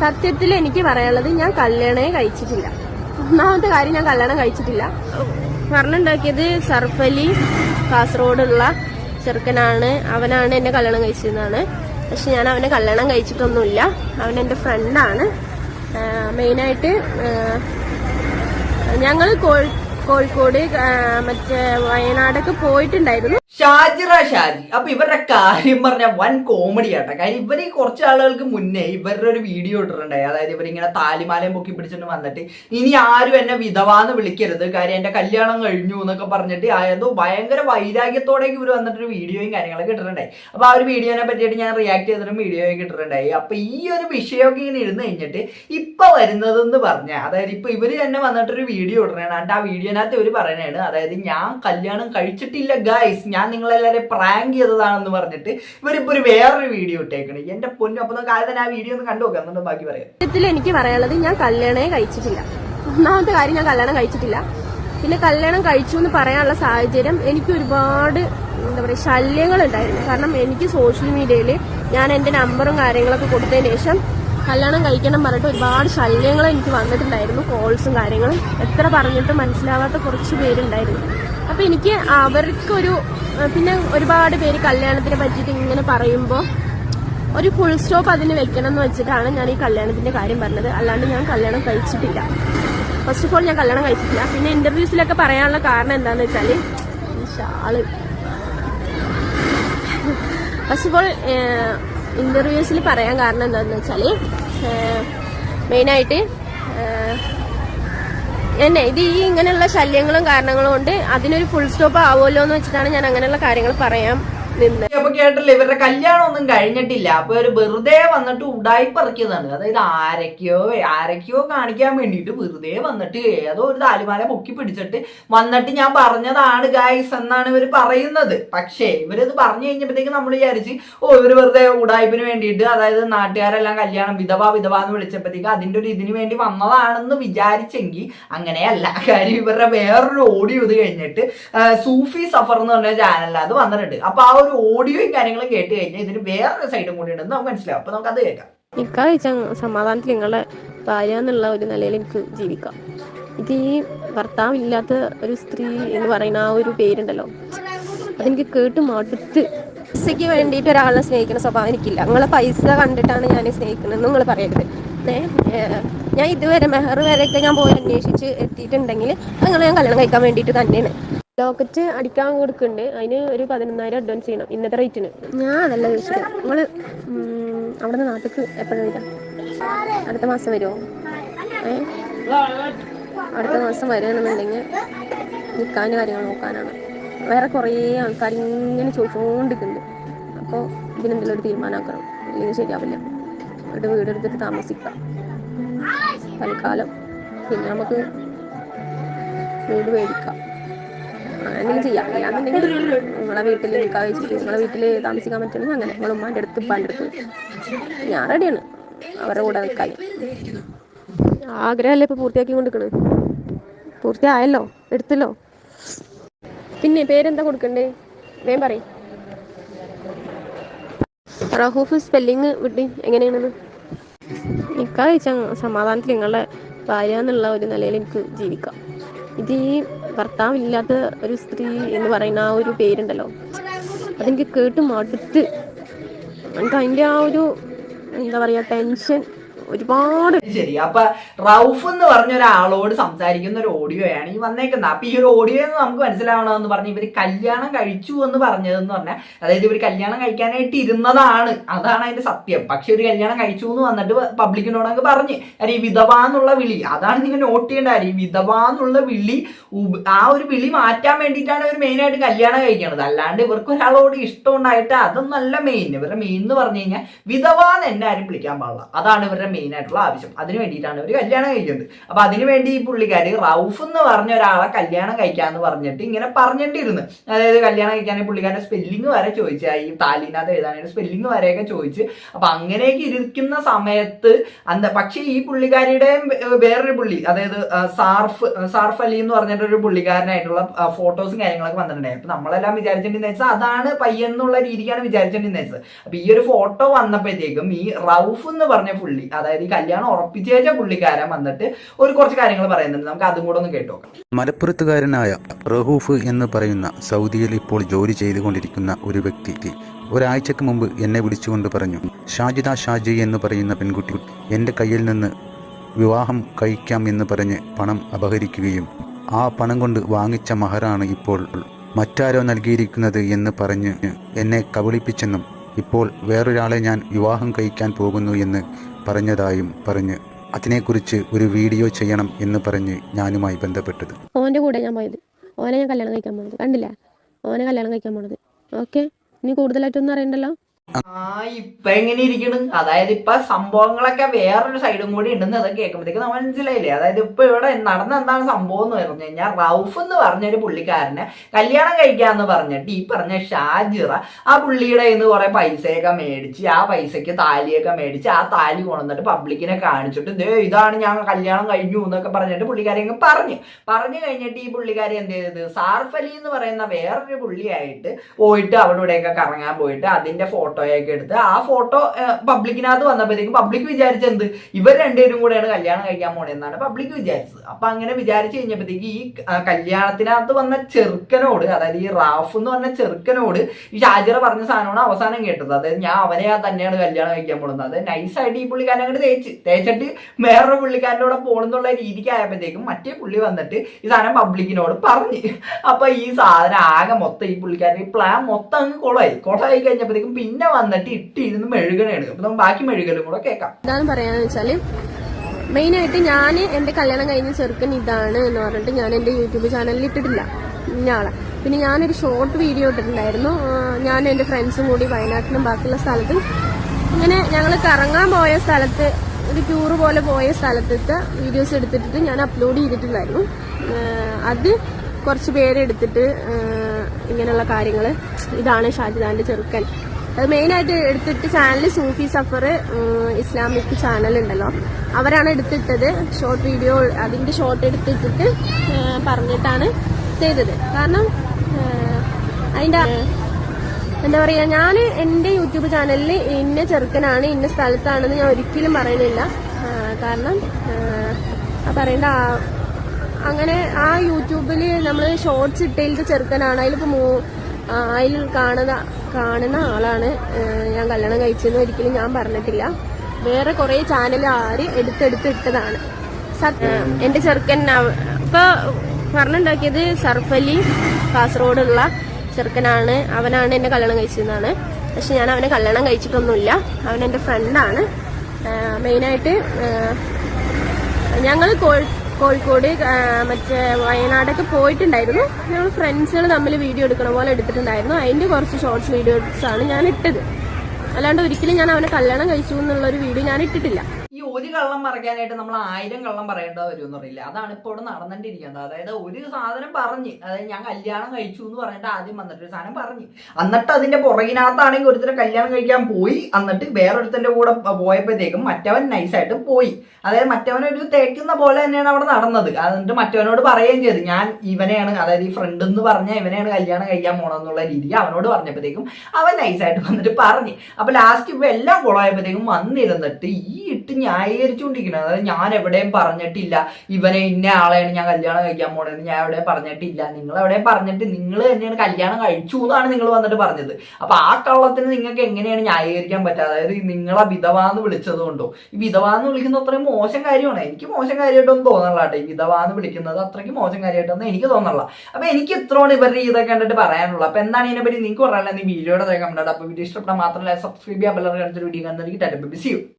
സത്യത്തിൽ എനിക്ക് പറയാനുള്ളത് ഞാൻ കല്യാണേ കഴിച്ചിട്ടില്ല. ഒന്നാമത്തെ കാര്യം ഞാൻ കല്യാണം കഴിച്ചിട്ടില്ല. പറഞ്ഞുണ്ടാക്കിയത് സർഫലി കാസർഗോഡുള്ള ചെറുക്കനാണ്. അവനാണ് എന്നെ കല്യാണം കഴിച്ചതെന്നാണ്. പക്ഷെ ഞാൻ അവനെ കല്യാണം കഴിച്ചിട്ടൊന്നുമില്ല. അവൻ എന്റെ ഫ്രണ്ടാണ് മെയിനായിട്ട് ഞങ്ങൾ കോഴിക്കോട് മറ്റേ വയനാടൊക്കെ പോയിട്ടുണ്ടായിരുന്നു. ഷാജിറ ഷാജി. അപ്പൊ ഇവരുടെ കാര്യം പറഞ്ഞ വൻ കോമഡി ആട്ടെ. കാര്യം ഇവർ കുറച്ച് ആളുകൾക്ക് മുന്നേ ഇവരുടെ ഒരു വീഡിയോ ഇട്ടിട്ടുണ്ടായി. അതായത് ഇവരിങ്ങനെ താലിമാലയും പൊക്കി പിടിച്ചിട്ട് വന്നിട്ട് ഇനി ആരും എന്നെ വിധവാന്ന് വിളിക്കരുത്. കാര്യം എന്റെ കല്യാണം കഴിഞ്ഞു എന്നൊക്കെ പറഞ്ഞിട്ട് ആയതോ ഭയങ്കര വൈരാഗ്യത്തോടേക്ക് ഇവർ വന്നിട്ടൊരു വീഡിയോയും കാര്യങ്ങളൊക്കെ ഇട്ടിട്ടുണ്ടായി. അപ്പൊ ആ ഒരു വീഡിയോനെ പറ്റിയിട്ട് ഞാൻ റിയാക്ട് ചെയ്തിട്ടും വീഡിയോയൊക്കെ ഇട്ടിട്ടുണ്ടായി. അപ്പൊ ഈ ഒരു വിഷയമൊക്കെ ഇങ്ങനെ ഇരുന്ന് കഴിഞ്ഞിട്ട് ഇപ്പൊ വരുന്നതെന്ന് പറഞ്ഞ അതായത് ഇപ്പൊ ഇവർ തന്നെ വന്നിട്ടൊരു വീഡിയോ ഇടണേ ആ വീഡിയോനകത്ത് ഒരു പറയണാണ് അതായത് ഞാൻ കല്യാണം കഴിച്ചിട്ടില്ല ഗൈസ് ഞാൻ നിങ്ങളെല്ലാവരും പ്രാങ്ക് ചെയ്തതാണെന്ന് പറഞ്ഞിട്ട് ഇവരിപ്പോ ഒരു വേറൊരു വീഡിയോ ഇട്ടേക്കണ്. എന്റെ പൊന്നു അപ്പൊ നമുക്ക് ആദ്യം ആ വീഡിയോ ഒന്ന് കണ്ടു നോക്കാം ബാക്കി പറയാം. സത്യത്തിൽ എനിക്ക് പറയാനുള്ളത് ഞാൻ കല്യാണേ കഴിച്ചിട്ടില്ല. ഒന്നാമത്തെ കാര്യം ഞാൻ കല്യാണം കഴിച്ചിട്ടില്ല. പിന്നെ കല്യാണം കഴിച്ചു എന്ന് പറയാനുള്ള സാഹചര്യം എനിക്ക് ഒരുപാട് എന്താ പറയുക ശല്യങ്ങൾ ഉണ്ടായിരുന്നു കാരണം എനിക്ക് സോഷ്യൽ മീഡിയയിൽ ഞാൻ എന്റെ നമ്പറും കാര്യങ്ങളൊക്കെ കൊടുത്തതിന് ശേഷം കല്യാണം കഴിക്കണം പറഞ്ഞിട്ട് ഒരുപാട് ശല്യങ്ങൾ എനിക്ക് വന്നിട്ടുണ്ടായിരുന്നു കോൾസും കാര്യങ്ങളും. എത്ര പറഞ്ഞിട്ട് മനസ്സിലാവാത്ത കുറച്ച് പേരുണ്ടായിരുന്നു. അപ്പൊ എനിക്ക് അവർക്കൊരു പിന്നെ ഒരുപാട് പേര് കല്യാണത്തിനെ പറ്റിയിട്ട് ഇങ്ങനെ പറയുമ്പോൾ ഒരു ഫുൾ സ്റ്റോപ്പ് അതിന് വെക്കണം എന്ന് വെച്ചിട്ടാണ് ഞാൻ ഈ കല്യാണത്തിന്റെ കാര്യം പറഞ്ഞത്. അല്ലാണ്ട് ഞാൻ കല്യാണം കഴിച്ചിട്ടില്ല. ഫസ്റ്റ് ഓഫ് ഓൾ ഞാൻ കല്യാണം കഴിച്ചിട്ടില്ല. പിന്നെ ഇന്റർവ്യൂസിലൊക്കെ പറയാനുള്ള കാരണം എന്താന്ന് വെച്ചാൽ ഫസ്റ്റ് ഓഫ് ഓൾ ഇന്റർവ്യൂസിൽ പറയാൻ കാരണം എന്താണെന്ന് വെച്ചാൽ മെയിനായിട്ട് എന്നെ ഇത് ഈ ഇങ്ങനെയുള്ള ശല്യങ്ങളും കാരണങ്ങളും കൊണ്ട് അതിനൊരു ഫുൾ സ്റ്റോപ്പ് ആവുമല്ലോ എന്ന് വെച്ചിട്ടാണ് ഞാൻ അങ്ങനെയുള്ള കാര്യങ്ങൾ പറയാൻ നിന്നത് അപ്പൊ കേട്ടില്ലേ ഇവരുടെ കല്യാണം ഒന്നും കഴിഞ്ഞിട്ടില്ല. അപ്പൊ ഒരു വെറുതെ വന്നിട്ട് ഉടായിപ്പറക്കിയതാണ്. അതായത് ആരൊക്കെയോ ആരൊക്കെയോ കാണിക്കാൻ വേണ്ടിയിട്ട് വെറുതെ വന്നിട്ട് ഏതോ ഒരു താലിമാല പൊക്കി പിടിച്ചിട്ട് വന്നിട്ട് ഞാൻ പറഞ്ഞതാണ് ഗായ്സ് എന്നാണ് ഇവർ പറയുന്നത്. പക്ഷേ ഇവരത് പറഞ്ഞു കഴിഞ്ഞപ്പോഴത്തേക്ക് നമ്മൾ വിചാരിച്ച് ഓ ഇവർ വെറുതെ ഉടായ്പിന് വേണ്ടിയിട്ട് അതായത് നാട്ടുകാരെല്ലാം കല്യാണം വിധവ വിധവ എന്ന് വിളിച്ചപ്പോഴത്തേക്ക് അതിന്റെ ഒരു ഇതിന് വേണ്ടി വന്നതാണെന്ന് വിചാരിച്ചെങ്കിൽ അങ്ങനെയല്ല. കാര്യം ഇവരുടെ വേറൊരു ഓഡിയോ ഇത് കഴിഞ്ഞിട്ട് സൂഫി സഫർ എന്ന് പറഞ്ഞ ചാനലിൽ അത് വന്നിട്ടുണ്ട്. അപ്പൊ ആ ഒരു ഓഡിയോയും കാര്യങ്ങളും കേട്ട് കഴിഞ്ഞാൽ ഇതിന് വേറൊരു സൈഡും കൂടി ഉണ്ടെന്ന് നമുക്ക് മനസ്സിലാവും. അപ്പൊ നമുക്ക് അത് കേൾക്കാം. നിക്കാ സമാധാനത്തിൽ നിങ്ങളുടെ ഭാര്യ എന്നുള്ള ഒരു നിലയിൽ എനിക്ക് ജീവിക്കാം. ഇത് ഈ ഭർത്താവില്ലാത്ത ഒരു സ്ത്രീ എന്ന് പറയുന്ന ആ ഒരു പേരുണ്ടല്ലോ. അതെനിക്ക് കേട്ട് മടുത്ത്. പൈസയ്ക്ക് വേണ്ടിയിട്ട് ഒരാളെ സ്നേഹിക്കുന്ന സ്വഭാവം എനിക്കില്ല. നിങ്ങളെ പൈസ കണ്ടിട്ടാണ് ഞാൻ സ്നേഹിക്കുന്നത് നിങ്ങൾ പറയരുത്. ഞാൻ ഇതുവരെ മെഹർ വരെയൊക്കെ ഞാൻ പോയി അന്വേഷിച്ച് എത്തിയിട്ടുണ്ടെങ്കിൽ നിങ്ങൾ ഞാൻ കല്യാണം കഴിക്കാൻ വേണ്ടിയിട്ട് തന്നെയാണ്. ലോക്കറ്റ് അടിക്കാൻ കൊടുക്കുന്നുണ്ട് അതിന് ഒരു പതിനൊന്നായിരം അഡ്വാൻസ് ചെയ്യണം. ഇന്നത്തെ റേറ്റിന് ഞാൻ അതല്ല ചോദിച്ചത് നിങ്ങൾ അവിടെ നിന്ന് നാട്ടിലേക്ക് എപ്പോഴാണ് വരാം അടുത്ത മാസം വരുമോ ഏ? അടുത്ത മാസം വരികയാണെന്നുണ്ടെങ്കിൽ നിൽക്കാന്റെ കാര്യങ്ങൾ നോക്കാനാണ്. വേറെ കുറേ ആൾക്കാർ ഇങ്ങനെ ചോദിച്ചുകൊണ്ടിരിക്കുന്നുണ്ട് അപ്പോൾ ഇതിനെന്തെങ്കിലും ഒരു തീരുമാനമാക്കണം ഇല്ലെങ്കിൽ ശരിയാവില്ല. അവരുടെ വീടെടുത്തിട്ട് താമസിക്കാം. തൽക്കാലം. പിന്നെ നമുക്ക് വീട് മേടിക്കാം. അങ്ങനെ ചെയ്യാം അല്ലാന്നുണ്ടെങ്കിൽ നിങ്ങളെ വീട്ടിൽ നിൽക്കാൻ വെച്ചിട്ട് നിങ്ങളെ വീട്ടിൽ താമസിക്കാൻ പറ്റുമെങ്കിൽ അങ്ങനെ. നിങ്ങളെ ഉമ്മാന്റെ അടുത്ത് ഉപ്പാന്റെ അടുത്ത്. ഞാൻ റെഡിയാണ്. അവരുടെ കൂടെ നിൽക്കാൻ. ആഗ്രഹമല്ലേ ഇപ്പോൾ പൂർത്തിയാക്കി കൊണ്ടിരിക്കണത് പൂർത്തിയായല്ലോ? എടുത്തല്ലോ? പിന്നെ പേരെന്താ കൊടുക്കണ്ടേ? വേം പറയും. റഹൂഫ് സ്പെല്ലിങ് വിട്ടി എങ്ങനെയാണെന്ന് നിക്കാ കഴിച്ചാൽ സമാധാനത്തിൽ നിങ്ങളുടെ ഭാര്യ എന്നുള്ള ഒരു നിലയിൽ എനിക്ക് ജീവിക്കാം. ഇത് ഈ ഭർത്താവില്ലാത്ത ഒരു സ്ത്രീ എന്ന് പറയുന്ന ആ ഒരു പേരുണ്ടല്ലോ. അതെനിക്ക് കേട്ട് മടുത്ത്. എനിക്ക് അതിന്റെ ആ ഒരു എന്താ പറയുക ടെൻഷൻ ഒരുപാട് ശരി. അപ്പൊ റൌഫ് എന്ന് പറഞ്ഞ ഒരാളോട് സംസാരിക്കുന്ന ഒരു ഓഡിയോയാണ് ഈ വന്നേക്കുന്നത്. അപ്പൊ ഈ ഒരു ഓഡിയോ എന്ന് നമുക്ക് മനസ്സിലാവണമെന്ന് പറഞ്ഞ ഇവർ കല്യാണം കഴിച്ചു എന്ന് പറഞ്ഞതെന്ന് പറഞ്ഞാൽ അതായത് ഇവർ കല്യാണം കഴിക്കാനായിട്ട് ഇരുന്നതാണ്. അതാണ് അതിന്റെ സത്യം. പക്ഷെ ഒരു കല്യാണം കഴിച്ചു എന്ന് വന്നിട്ട് പബ്ലിക്കിനോട് അങ്ങ് പറഞ്ഞ് ഈ വിധവ എന്നുള്ള വിളി. അതാണ് നിങ്ങൾ നോട്ട് ചെയ്യേണ്ട കാര്യം. ഈ വിധവ എന്നുള്ള വിളി ആ ഒരു വിളി മാറ്റാൻ വേണ്ടിയിട്ടാണ് ഇവർ മെയിനായിട്ട് കല്യാണം കഴിക്കുന്നത് അല്ലാണ്ട് ഇവർക്ക് ഒരാളോട് ഇഷ്ടം ഉണ്ടായിട്ട് അതൊന്നല്ല മെയിൻ ഇവരുടെ മെയിൻ എന്ന് പറഞ്ഞു കഴിഞ്ഞാൽ വിധവ എന്ന് എന്നെ ആരും വിളിക്കാൻ പാടില്ല. അതാണ് ഇവരുടെ മെയിൻ ആയിട്ടുള്ള ആവശ്യം. അതിന് വേണ്ടിയിട്ടാണ് ഇവർ കല്യാണം കഴിക്കുന്നത്. അപ്പൊ അതിനുവേണ്ടി ഈ പുള്ളിക്കാർ റൌഫ് എന്ന് പറഞ്ഞ ഒരാളെ കല്യാണം കഴിക്കാന്ന് പറഞ്ഞിട്ട് ഇങ്ങനെ പറഞ്ഞിട്ടിരുന്നു. അതായത് കല്യാണം കഴിക്കാൻ പുള്ളിക്കാരന്റെ സ്പെല്ലിംഗ് വരെ ചോദിച്ച ഈ താലിനകത്ത് എഴുതാനായിട്ട് സ്പെല്ലിംഗ് വരെയൊക്കെ ചോദിച്ച്. അപ്പൊ അങ്ങനെയൊക്കെ ഇരിക്കുന്ന സമയത്ത് അന്ത പക്ഷേ ഈ പുള്ളിക്കാരിയുടെ വേറൊരു പുള്ളി അതായത് സാർഫ് സാർഫ് അലി എന്ന് പറഞ്ഞിട്ടൊരു പുള്ളിക്കാരനായിട്ടുള്ള ഫോട്ടോസും കാര്യങ്ങളൊക്കെ വന്നിട്ടുണ്ടായി അപ്പൊ നമ്മളെല്ലാം വിചാരിച്ചിട്ടുണ്ടെന്ന് വെച്ചാൽ അതാണ് പയ്യൻ എന്നുള്ള രീതിക്കാണ് വിചാരിച്ചിട്ടുണ്ടെന്ന് വെച്ചത്. അപ്പൊ ഈ ഒരു ഫോട്ടോ വന്നപ്പോഴത്തേക്കും ഈ റൌഫ് എന്ന് പറഞ്ഞ പുള്ളി അതായത് അതായത് ഈ കല്യാണം ഉറപ്പിച്ചേച്ച പുള്ളിക്കാരൻ വന്നിട്ട് ഒരു കുറച്ച് കാര്യങ്ങൾ പറയുന്നുണ്ട്. നമുക്ക് അതും കൂടെ ഒന്ന് കേട്ടോക്കാം മലപ്പുറത്തുകാരനായ റഹൂഫ് എന്ന് പറയുന്ന സൗദിയിൽ ഇപ്പോൾ ജോലി ചെയ്തുകൊണ്ടിരിക്കുന്ന ഒരു വ്യക്തിക്ക് ഒരാഴ്ചക്ക് മുമ്പ് എന്നെ വിളിച്ചുകൊണ്ട് പറഞ്ഞു ഷാജിദ ഷാജി എന്ന് പറയുന്ന പെൺകുട്ടി എന്റെ കയ്യിൽ നിന്ന് വിവാഹം കഴിക്കാം എന്ന് പറഞ്ഞ് പണം അപഹരിക്കുകയും ആ പണം കൊണ്ട് വാങ്ങിച്ച മഹറാണ് ഇപ്പോൾ മറ്റാരോ നൽകിയിരിക്കുന്നത് എന്ന് പറഞ്ഞ് എന്നെ കബളിപ്പിച്ചെന്നും ഇപ്പോൾ വേറൊരാളെ ഞാൻ വിവാഹം കഴിക്കാൻ പോകുന്നു എന്ന് പറഞ്ഞതായും പറഞ്ഞ് അതിനെക്കുറിച്ച് ഒരു വീഡിയോ ചെയ്യണം എന്ന് പറഞ്ഞ് ഞാനുമായി ബന്ധപ്പെട്ടത്. ഓന്റെ കൂടെ ഞാൻ പോയത്. ഓനെ ഞാൻ കല്യാണം കഴിക്കാൻ പോണത്. കണ്ടില്ല? ഓനെ കല്യാണം കഴിക്കാൻ പോണത്. ഓക്കെ? ഇനി കൂടുതലായിട്ടൊന്നും അറിയണ്ടല്ലോ? ആ ഇപ്പൊ എങ്ങനെ ഇരിക്കണ്? അതായത് ഇപ്പൊ സംഭവങ്ങളൊക്കെ വേറൊരു സൈഡും കൂടി ഉണ്ടെന്ന് അതൊക്കെ കേൾക്കുമ്പോഴത്തേക്ക് നമ്മൾ മനസ്സിലായില്ലേ? അതായത് ഇപ്പൊ ഇവിടെ നടന്ന എന്താണ് സംഭവം എന്ന് പറഞ്ഞു കഴിഞ്ഞാൽ റൌഫ് എന്ന് പറഞ്ഞൊരു പുള്ളിക്കാരനെ കല്യാണം കഴിക്കാന്ന് പറഞ്ഞിട്ട് ഈ പറഞ്ഞ ഷാജിറ ആ പുള്ളിയുടെ ഇന്ന് കുറെ പൈസയൊക്കെ മേടിച്ച് ആ പൈസക്ക് താലിയൊക്കെ മേടിച്ച് ആ താലി കൊണ്ടുവന്നിട്ട് പബ്ലിക്കിനെ കാണിച്ചിട്ട് ദേ ഇതാണ് ഞാൻ കല്യാണം കഴിഞ്ഞു എന്നൊക്കെ പറഞ്ഞിട്ട് പുള്ളിക്കാരി അങ്ങ് പറഞ്ഞു. പറഞ്ഞു കഴിഞ്ഞിട്ട് ഈ പുള്ളിക്കാരി എന്ത് ചെയ്തത്? സാർഫലി എന്ന് പറയുന്ന വേറൊരു പുള്ളിയായിട്ട് പോയിട്ട് അവിടെ ഇവിടെയൊക്കെ കറങ്ങാൻ പോയിട്ട് അതിന്റെ ഫോട്ടോയൊക്കെ എടുത്ത് ആ ഫോട്ടോ പബ്ലിക്കിനകത്ത് വന്നപ്പോഴത്തേക്കും പബ്ലിക് വിചാരിച്ചെന്ത്? ഇവർ രണ്ടുപേരും കൂടെയാണ് കല്യാണം കഴിക്കാൻ പോണെന്നാണ് പബ്ലിക് വിചാരിച്ചത്. അപ്പൊ അങ്ങനെ വിചാരിച്ചു കഴിഞ്ഞപ്പോഴത്തേക്ക് ഈ കല്യാണത്തിനകത്ത് വന്ന ചെറുക്കനോട് അതായത് ഈ റാഫ് എന്ന് പറഞ്ഞ ചെറുക്കനോട് ഈ ഷാജിറ പറഞ്ഞ സാധനമാണ് അവസാനം കേട്ടത്. അതായത് ഞാൻ അവനെ തന്നെയാണ് കല്യാണം കഴിക്കാൻ പോകുന്നത്. അത് നൈസായിട്ട് ഈ പുള്ളിക്കാരൻ അങ്ങോട്ട് തേച്ച് തേച്ചിട്ട് വേറൊരു പുള്ളിക്കാരന്റെ കൂടെ പോകണമെന്നുള്ള രീതിക്ക് ആയപ്പോഴത്തേക്കും മറ്റേ പുള്ളി വന്നിട്ട് ഈ സാധനം പബ്ലിക്കിനോട് പറഞ്ഞു. അപ്പൊ ഈ സാധനം ആകെ മൊത്തം ഈ പുള്ളിക്കാരൻ ഈ പ്ലാൻ മൊത്തം അങ്ങ് കുളമായി കുളമായി കഴിഞ്ഞപ്പോഴത്തേക്കും പിന്നെ വന്നിട്ട് ഇട്ടിരുന്ന് മെഴുകണയാണ്. അപ്പൊ നമ്മൾ ബാക്കി മെഴുകലും കൂടെ കേൾക്കാം. എന്താണ് പറയാന്ന് വെച്ചാൽ മെയിനായിട്ട് ഞാൻ എന്റെ കല്യാണം കഴിഞ്ഞ ചെറുക്കൻ ഇതാണ് എന്ന് പറഞ്ഞിട്ട് ഞാൻ എന്റെ യൂട്യൂബ് ചാനലിൽ ഇട്ടിട്ടില്ല. ഇന്നയാളെ പിന്നെ ഞാനൊരു ഷോർട്ട് വീഡിയോ ഇട്ടിട്ടുണ്ടായിരുന്നു. ഞാൻ എന്റെ ഫ്രണ്ട്സും കൂടി വയനാട്ടിലും ബാക്കിയുള്ള സ്ഥലത്തും ഇങ്ങനെ ഞങ്ങൾ കറങ്ങാൻ പോയ സ്ഥലത്ത് ഒരു ടൂർ പോലെ പോയ സ്ഥലത്തത്തെ വീഡിയോസ് എടുത്തിട്ട് ഞാൻ അപ്ലോഡ് ചെയ്തിട്ടുണ്ടായിരുന്നു. അത് കുറച്ച് പേരെടുത്തിട്ട് ഇങ്ങനെയുള്ള കാര്യങ്ങൾ ഇതാണ് ഷാജിദാന്റെ ചെറുക്കൻ. മെയിനായിട്ട് എടുത്തിട്ട് channel Sufi Safar Islamic channel ഉണ്ടല്ലോ. അവരാണ് എടുത്തിട്ടത്. ഷോർട്ട് വീഡിയോ അതിന്റെ ഷോർട്ട് എടുത്തിട്ടിട്ട് പറഞ്ഞിട്ടാണ് ചെയ്തത്. കാരണം അതിന്റെ എന്താ പറയാ ഞാൻ എന്റെ യൂട്യൂബ് ചാനലിൽ ഇന്ന ചെറുക്കനാണ് ഇന്ന സ്ഥലത്താണെന്ന് ഞാൻ ഒരിക്കലും പറയുന്നില്ല. കാരണം പറയേണ്ട അങ്ങനെ ആ യൂട്യൂബിൽ നമ്മൾ ഷോർട്സ് ഇട്ടതിലത്തെ ചെറുക്കനാണ്. അതിലിപ്പോ മൂ- ആ, അതിൽ കാണുന്ന കാണുന്ന ആളാണ്. ഞാൻ കല്യാണം കഴിച്ചതെന്ന് ഒരിക്കലും ഞാൻ പറഞ്ഞിട്ടില്ല. വേറെ കുറേ ചാനൽ ആര് എടുത്തെടുത്ത് ഇട്ടതാണ്. എന്റെ ചെറുക്കൻ ഇപ്പൊ പറഞ്ഞുണ്ടാക്കിയത് സർഫലി കാസർഗോഡുള്ള ചെറുക്കനാണ്. അവനാണ് എന്നെ കല്യാണം കഴിച്ചതെന്നാണ്. പക്ഷെ ഞാൻ അവനെ കല്യാണം കഴിച്ചിട്ടൊന്നുമില്ല. അവൻ എന്റെ ഫ്രണ്ടാണ് മെയിനായിട്ട് ഞങ്ങൾ കോഴിക്കോട് മറ്റേ വയനാടൊക്കെ പോയിട്ടുണ്ടായിരുന്നു. ഞങ്ങൾ ഫ്രണ്ട്സുകൾ തമ്മിൽ വീഡിയോ എടുക്കണ പോലെ എടുത്തിട്ടുണ്ടായിരുന്നു. അതിന്റെ കുറച്ച് ഷോർട്സ് വീഡിയോസാണ് ഞാൻ ഇട്ടത്. അല്ലാണ്ട് ഒരിക്കലും ഞാൻ അവനെ കല്യാണം കഴിച്ചു എന്നുള്ളൊരു വീഡിയോ ഞാൻ ഇട്ടിട്ടില്ല. ഒരു കള്ളം മറയ്ക്കാനായിട്ട് നമ്മൾ ആയിരം കള്ളം പറയേണ്ട വരുമെന്ന് എന്നറിയില്ല അതാണ് ഇപ്പോൾ ഇവിടെ നടന്നിട്ടിരിക്കുന്നത് അതായത് ഒരു സാധനം പറഞ്ഞ് അതായത് ഞാൻ കല്യാണം കഴിച്ചു എന്ന് പറഞ്ഞിട്ട് ആദ്യം വന്നിട്ട് ഒരു സാധനം പറഞ്ഞ്. എന്നിട്ട് അതിന്റെ പുറകിനകത്താണെങ്കിൽ ഒരുത്തരെ കല്യാണം കഴിക്കാൻ പോയി. എന്നിട്ട് വേറൊരുത്തന്റെ കൂടെ പോയപ്പോഴത്തേക്കും മറ്റവൻ നൈസായിട്ട് പോയി. അതായത് മറ്റവനൊരു തേക്കുന്ന പോലെ തന്നെയാണ് അവിടെ നടന്നത്. എന്നിട്ട് മറ്റവനോട് പറയുകയും ചെയ്തു ഞാൻ ഇവനെയാണ് അതായത് ഈ ഫ്രണ്ട് എന്ന് പറഞ്ഞാൽ ഇവനെയാണ് കല്യാണം കഴിക്കാൻ പോണെന്നുള്ള രീതി അവനോട് പറഞ്ഞപ്പോഴത്തേക്കും അവൻ നൈസായിട്ട് വന്നിട്ട് പറഞ്ഞ്. അപ്പൊ ലാസ്റ്റ് ഇപ്പൊ എല്ലാം കുളമായപ്പോഴത്തേക്കും വന്നിരുന്നിട്ട് ഈ ഇട്ട് ന്യായീകരിച്ചുകൊണ്ടിരിക്കുന്നത്. അതായത് ഞാൻ എവിടെയും പറഞ്ഞിട്ടില്ല. ഇവനെ ഇന്ന ആളെയാണ് ഞാൻ കല്യാണം കഴിക്കാൻ പോണെന്ന് ഞാൻ എവിടെയും പറഞ്ഞിട്ടില്ല. നിങ്ങൾ എവിടെയും പറഞ്ഞിട്ട് നിങ്ങൾ തന്നെയാണ് കല്യാണം കഴിച്ചു എന്നാണ് നിങ്ങൾ വന്നിട്ട് പറഞ്ഞത്. അപ്പൊ ആ കള്ളത്തിന് നിങ്ങൾക്ക് എങ്ങനെയാണ് ന്യായീകരിക്കാൻ പറ്റുക? അതായത് നിങ്ങളെ വിധവാന്ന് വിളിച്ചത് കൊണ്ടോ? ഈ വിധവാന്ന് വിളിക്കുന്നത് അത്രയും മോശം കാര്യമാണ്. എനിക്ക് മോശം കാര്യമായിട്ടൊന്നും തോന്നല്ല കേട്ടോ. ഈ വിധവാന്ന് വിളിക്കുന്നത് അത്രയ്ക്ക് മോശം കാര്യമായിട്ടൊന്നും എനിക്ക് തോന്നണല്ല. അപ്പൊ എനിക്ക് ഇത്രയാണ് ഇവരുടെ ഇതൊക്കെ കണ്ടിട്ട് പറയാനുള്ളത് അപ്പൊ എന്താണ് ഇതിനെപ്പറ്റി നിങ്ങൾക്ക് പറയാനുള്ളത്? നീ വീഡിയോയുടെ കമന്റ് അപ്പൊ വീഡിയോ ഇഷ്ടപ്പെട്ടാൽ മാത്രമല്ല സബ്സ്ക്രൈബ് ചെയ്യാൻ പലർക്കും അടുത്തൊരു വീഡിയോ കണ്ടിട്ട് ബിസി